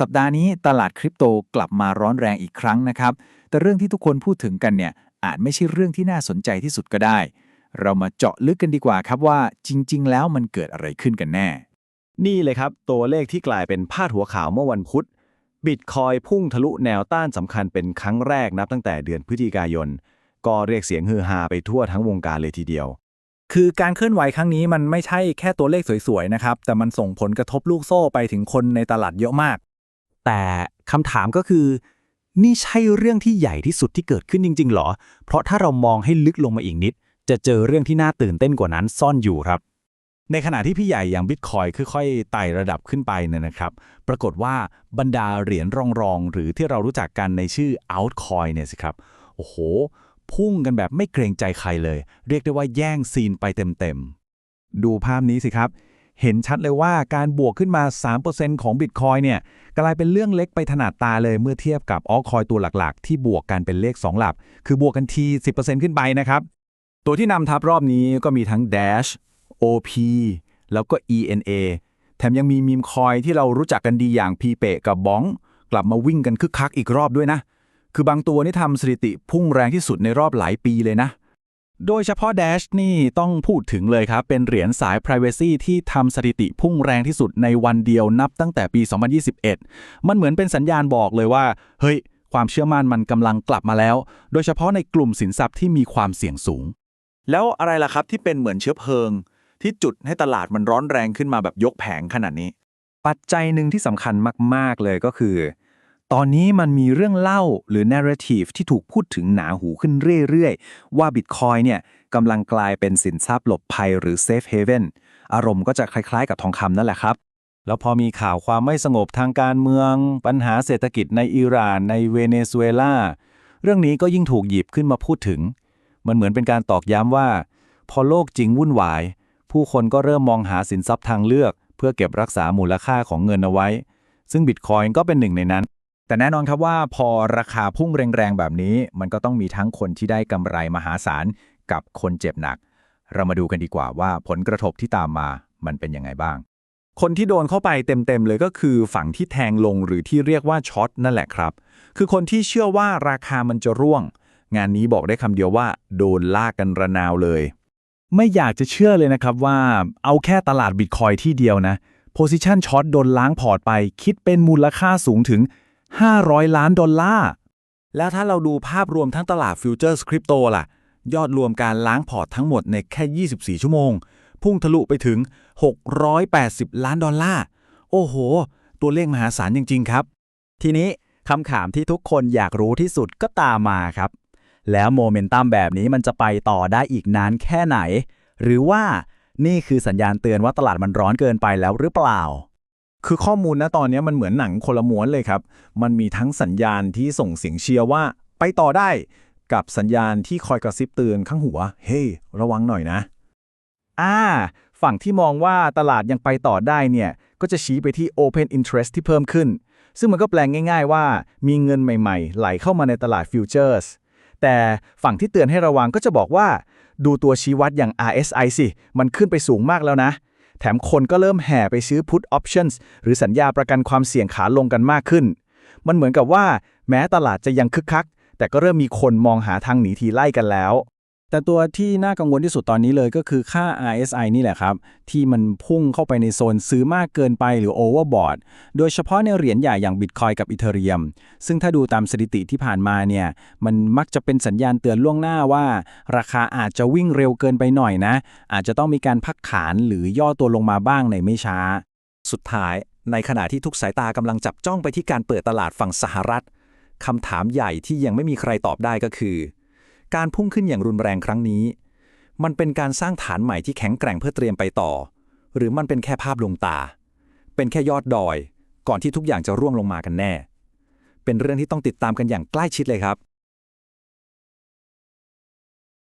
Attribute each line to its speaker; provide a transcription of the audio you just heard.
Speaker 1: สัปดาห์นี้ตลาดคริปโตกลับมาร้อนแรงอีกครั้งนะครับ แต่เรื่องที่ทุกคนพูดถึงกันเนี่ยอาจไม่ใช่เรื่องที่น่าสนใจที่สุดก็ได้ เรามาเจาะลึกกันดีกว่าครับว่าจริง ๆ แล้วมันเกิดอะไรขึ้นกันแน่
Speaker 2: นี่เลยครับ ตัวเลขที่กลายเป็นพาดหัวข่าวเมื่อวันพุธบิตคอยพุ่งทะลุแนวต้านสำคัญเป็นครั้งแรกนับตั้งแต่เดือนพฤศจิกายน ก็เรียกเสียงฮือฮาไปทั่วทั้งวงการเลยทีเดียว
Speaker 3: คือการเคลื่อนไหวครั้งนี้มันไม่ใช่แค่ตัวเลขสวยๆนะครับแต่มันส่งผลกระทบลูกโซ่ไปถึงคนในตลาดเยอะมาก
Speaker 4: แต่คำถามก็คือ นี่ใช่เรื่องที่ใหญ่ที่สุดที่เกิดขึ้นจริง ๆ หรอ เพราะถ้าเรามองให้ลึกลงมาอีกนิด จะเจอเรื่องที่น่าตื่นเต้นกว่านั้นซ่อนอยู่ครับ
Speaker 3: ในขณะที่พี่ใหญ่อย่างบิตคอยค่อยๆไต่ระดับขึ้นไปเนี่ยนะครับ ปรากฏว่าบรรดาเหรียญรองๆหรือที่เรารู้จักกันในชื่อ altcoin เนี่ยสิครับ โอ้โห พุ่งกันแบบไม่เกรงใจใครเลย เรียกได้ว่าแย่งซีนไปเต็มๆดูภาพนี้สิครับ เห็นชัดเลยว่าการบวกขึ้นมา 3%ของ Bitcoin เนี่ยกลายเป็นเรื่องเล็กไปถนัดตาเลยเมื่อเทียบกับ altcoin ตัวหลักๆ ที่บวกกันเป็นเลข 2 หลัก คือบวกกันที 10%ขึ้นไปนะครับ ตัวที่นำทับรอบนี้ก็มีทั้ง Dash OP แล้วก็ ENA แถมยังมีมีมคอยที่เรารู้จักกันดีอย่าง p ีเปกับบ้องกลับมาวิ่งกันคึกคักอีกรอบด้วยนะ คือบางตัวนี่ทำสถิติพุ่งแรงที่สุดในรอบหลายปีเลยนะ โดยเฉพาะ Dash นี่ต้องพูดถึงเลยครับ เป็นเหรียญสาย Privacy ที่ทำสถิติพุ่งแรงที่สุดในวันเดียวนับตั้งแต่ปี 2021 มันเหมือนเป็นสัญญาณบอกเลยว่า เฮ้ย ความเชื่อมั่นมันกำลังกลับมาแล้ว โดยเฉพาะในกลุ่มสินทรัพย์ที่มีความเสี่ยงสูง
Speaker 1: แล้วอะไรล่ะครับที่เป็นเหมือนเชื้อเพลิง ที่จุดให้ตลาดมันร้อนแรงขึ้นมาแบบยกแผงขนาดนี้
Speaker 5: ปัจจัยหนึ่งที่สำคัญมาก ๆ เลยก็คือ ตอนนี้มันมีเรื่องเล่าหรือ narrative ที่ถูกพูดถึงหนาหูขึ้นเรื่อย ๆ ว่า Bitcoin เนี่ยกำลังกลายเป็นสินทรัพย์หลบภัยหรือ safe haven อารมณ์ก็จะคล้ายๆ กับทองคำนั่นแหละครับ
Speaker 3: แล้วพอมีข่าวความไม่สงบทางการเมือง ปัญหาเศรษฐกิจในอิหร่านในเวเนซุเอลาเรื่องนี้ก็ยิ่งถูกหยิบขึ้นมาพูดถึง มันเหมือนเป็นการตอกย้ำว่า พอโลกจริงวุ่นวาย ผู้คนก็เริ่มมองหาสินทรัพย์ทางเลือก เพื่อเก็บรักษามูลค่าของเงินเอาไว้ ซึ่งบิตคอยน์ก็เป็นหนึ่งในนั้น แต่แน่นอนครับว่าพอราคาพุ่งแรงๆแบบนี้ มันก็ต้องมีทั้งคนที่ได้กำไรมหาศาลกับคนเจ็บหนัก เรามาดูกันดีกว่าว่าผลกระทบที่ตามมามันเป็นยังไงบ้าง คนที่โดนเข้าไปเต็มๆเลยก็คือฝั่งที่แทงลงหรือที่เรียกว่าช็อตนั่นแหละครับ คือคนที่เชื่อว่าราคามันจะร่วง งานนี้บอกได้คำเดียวว่า โดนลากกันระนาวเลย ไม่อยากจะเชื่อเลยนะครับว่าเอาแค่ตลาดบิตคอยที่เดียวนะ Position Short โดนล้างพอร์ตไป คิดเป็นมูลค่าสูงถึง 500 ล้านดอลลาร์ แล้วถ้าเราดูภาพรวมทั้งตลาดฟิวเจอร์สคริปโตล่ะ ยอดรวมการล้างพอร์ตทั้งหมดในแค่ 24 ชั่วโมง พุ่งทะลุไปถึง 680 ล้านดอลลาร์ โอ้โห ตัวเลขมหาศาลจริง ๆ ครับ
Speaker 4: ทีนี้คำถามที่ทุกคนอยากรู้ที่สุดก็ตามมาครับ แล้วโมเมนตัมแบบนี้มันจะไปต่อได้อีกนานแค่ไหน หรือว่านี่คือสัญญาณเตือนว่าตลาดมันร้อนเกินไปแล้วหรือเปล่า
Speaker 3: คือข้อมูลนะตอนนี้มันเหมือนหนังคนละม้วนเลยครับ มันมีทั้งสัญญาณที่ส่งเสียงเชียร์ว่า ไปต่อได้ กับสัญญาณที่คอยกระซิบเตือนข้างหัว เฮ้ยระวังหน่อยนะ อ่า ฝั่งที่มองว่าตลาดยังไปต่อได้เนี่ย ก็จะชี้ไปที่ Open Interest ที่เพิ่มขึ้น ซึ่งมันก็แปลงง่าย ๆ ว่า มีเงินใหม่ ๆ ไหลเข้ามาในตลาดฟิวเจอร์สแต่ฝั่งที่เตือนให้ระวังก็จะบอกว่า ดูตัวชี้วัดอย่าง RSI สิ มันขึ้นไปสูงมากแล้วนะ แถมคนก็เริ่มแห่ไปซื้อ put options หรือสัญญาประกันความเสี่ยงขาลงกันมากขึ้น มันเหมือนกับว่า แม้ตลาดจะยังคึกคัก แต่ก็เริ่มมีคนมองหาทางหนีทีไล่กันแล้ว แต่ตัวที่น่ากังวลที่สุดตอนนี้เลยก็คือค่า RSI นี่แหละครับ ที่มันพุ่งเข้าไปในโซนซื้อมากเกินไปหรือ overbought โดยเฉพาะในเหรียญใหญ่อย่าง Bitcoin กับ Ethereum ซึ่งถ้าดูตามสถิติที่ผ่านมาเนี่ย มันมักจะเป็นสัญญาณเตือนล่วงหน้าว่า ราคาอาจจะวิ่งเร็วเกินไปหน่อยนะ อาจจะต้องมีการพักฐานหรือย่อตัวลงมาบ้างในไม่ช้า
Speaker 5: สุดท้าย ในขณะที่ทุกสายตากำลังจับจ้องไปที่การเปิดตลาดฝั่งสหรัฐคำถามใหญ่ที่ยังไม่มีใครตอบได้ก็คือ การพุ่งขึ้นอย่างรุนแรงครั้งนี้ มันเป็นการสร้างฐานใหม่ที่แข็งแกร่งเพื่อเตรียมไปต่อ หรือมันเป็นแค่ภาพลวงตา เป็นแค่ยอดดอย ก่อนที่ทุกอย่างจะร่วงลงมากันแน่ เป็นเรื่องที่ต้องติดตามกันอย่างใกล้ชิดเลยครับ